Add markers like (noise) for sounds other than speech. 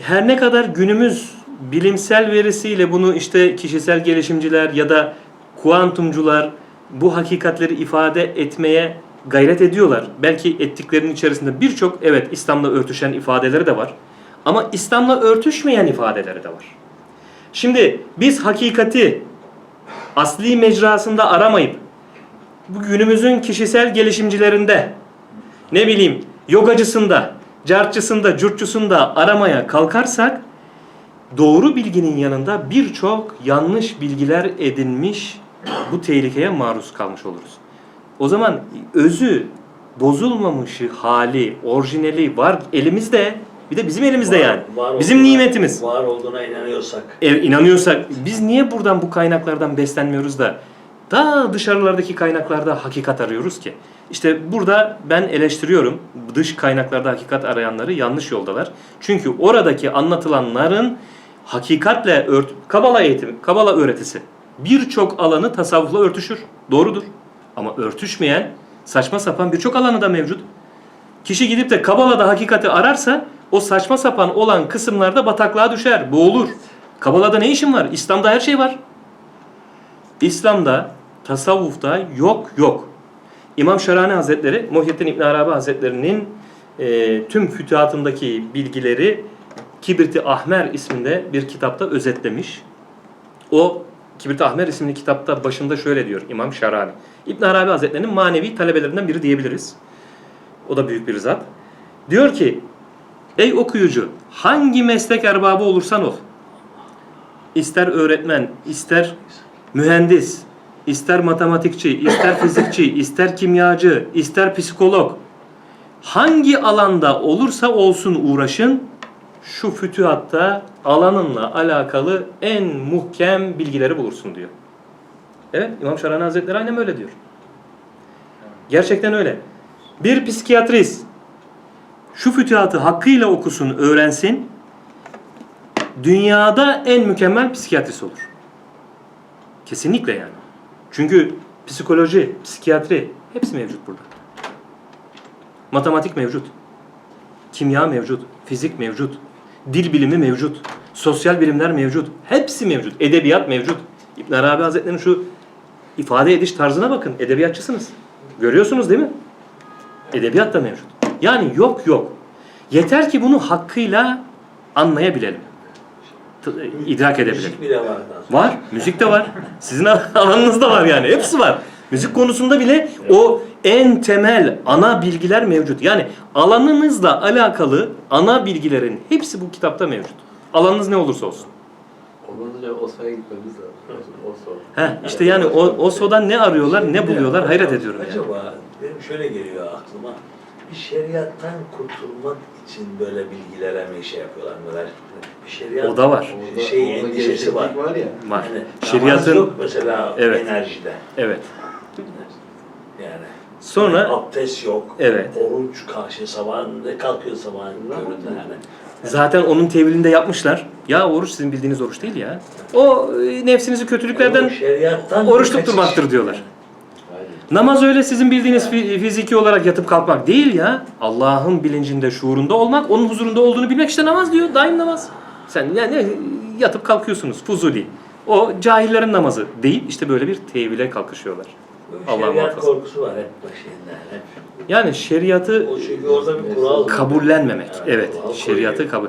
her ne kadar günümüz bilimsel verisiyle bunu işte kişisel gelişimciler ya da kuantumcular bu hakikatleri ifade etmeye gayret ediyorlar. Belki ettiklerinin içerisinde birçok evet İslam'la örtüşen ifadeleri de var. Ama İslam'la örtüşmeyen ifadeleri de var. Şimdi biz hakikati asli mecrasında aramayıp bu günümüzün kişisel gelişimcilerinde ne bileyim yogacısında, cartçısında, curtçusunda aramaya kalkarsak doğru bilginin yanında birçok yanlış bilgiler edinmiş bu tehlikeye maruz kalmış oluruz. O zaman özü bozulmamış hali, orijinali var elimizde. Bir de bizim elimizde yani. Var bizim olduğuna- nimetimiz. Var olduğuna inanıyorsak. E, inanıyorsak biz niye buradan bu kaynaklardan beslenmiyoruz da daha dışarılardaki kaynaklarda hakikat arıyoruz ki? İşte burada ben eleştiriyorum dış kaynaklarda hakikat arayanları yanlış yoldalar. Çünkü oradaki anlatılanların hakikatle ört Kabala eğitimi, Kabala öğretisi birçok alanı tasavvufla örtüşür. Doğrudur. Ama örtüşmeyen saçma sapan birçok alanı da mevcut. Kişi gidip de Kabala'da hakikati ararsa o saçma sapan olan kısımlarda bataklığa düşer, boğulur. Kabala'da ne işin var? İslam'da her şey var. İslam'da, tasavvufta yok yok. İmam Şarani Hazretleri, Muhyiddin İbn Arabi Hazretleri'nin e, tüm fütuhatındaki bilgileri Kibrit-i Ahmer isminde bir kitapta özetlemiş. O Kibrit-i Ahmer isimli kitapta başında şöyle diyor İmam Şarani. İbn Arabi Hazretleri'nin manevi talebelerinden biri diyebiliriz. O da büyük bir zat. Diyor ki, ey okuyucu hangi meslek erbabı olursan ol. İster öğretmen, ister mühendis, ister matematikçi, ister fizikçi, ister kimyacı, ister psikolog. Hangi alanda olursa olsun uğraşın, şu fütühatta alanınla alakalı en muhkem bilgileri bulursun diyor. Evet, İmam Şarani Hazretleri aynen öyle diyor. Gerçekten öyle. Bir psikiyatrist şu fütühatı hakkıyla okusun, öğrensin, dünyada en mükemmel psikiyatrist olur. Kesinlikle yani. Çünkü psikoloji, psikiyatri hepsi mevcut burada. Matematik mevcut. Kimya mevcut. Fizik mevcut. Dil bilimi mevcut. Sosyal bilimler mevcut. Hepsi mevcut. Edebiyat mevcut. İbn Arabi Hazretleri'nin şu ifade ediş tarzına bakın. Edebiyatçısınız. Görüyorsunuz değil mi? Edebiyat da mevcut. Yani yok yok. Yeter ki bunu hakkıyla anlayabilelim. İdrak edebilelim. Müzik bile var. Var. Müzik de var. Sizin (laughs) alanınızda var yani. Hepsi var. Müzik konusunda bile o en temel ana bilgiler mevcut. Yani alanınızla alakalı ana bilgilerin hepsi bu kitapta mevcut. Alanınız ne olursa olsun. Ondan önce Oslo'ya gitmemiz lazım. Oslo. Heh, işte yani o, o sodan ne arıyorlar, ne buluyorlar hayret ediyorum yani. Acaba benim şöyle geliyor aklıma. Bir şeriattan kurtulmak için böyle bilgilere mi şey yapıyorlar böyle? Bir şeriat O da var. Şey orada endişesi var. var ya. Var. Yani Şeriatın yok mesela Evet. enerjide. evet. Yani Sonra abdest yok. Evet. Oruç karşı sabahında kalkıyor sabahın köründe yani. zaten onun tevilinde yapmışlar. Ya oruç sizin bildiğiniz oruç değil ya. O e, nefsinizi kötülüklerden O şeriattan oruç tutturmaktır diyorlar. Aynen. Namaz öyle sizin bildiğiniz fi- fiziki olarak yatıp kalkmak değil ya. Allah'ın bilincinde, şuurunda olmak, onun huzurunda olduğunu bilmek işte namaz diyor. Daim namaz. Sen yani yatıp kalkıyorsunuz. Fuzuli. O cahillerin namazı değil. işte böyle bir tevhile kalkışıyorlar. Allah muhafaza. korkusu var hep başında. Hep. Yani şeriatı O çünkü orada bir kural. kabullenmemek. Evet, Evet, kural şeriatı kabul.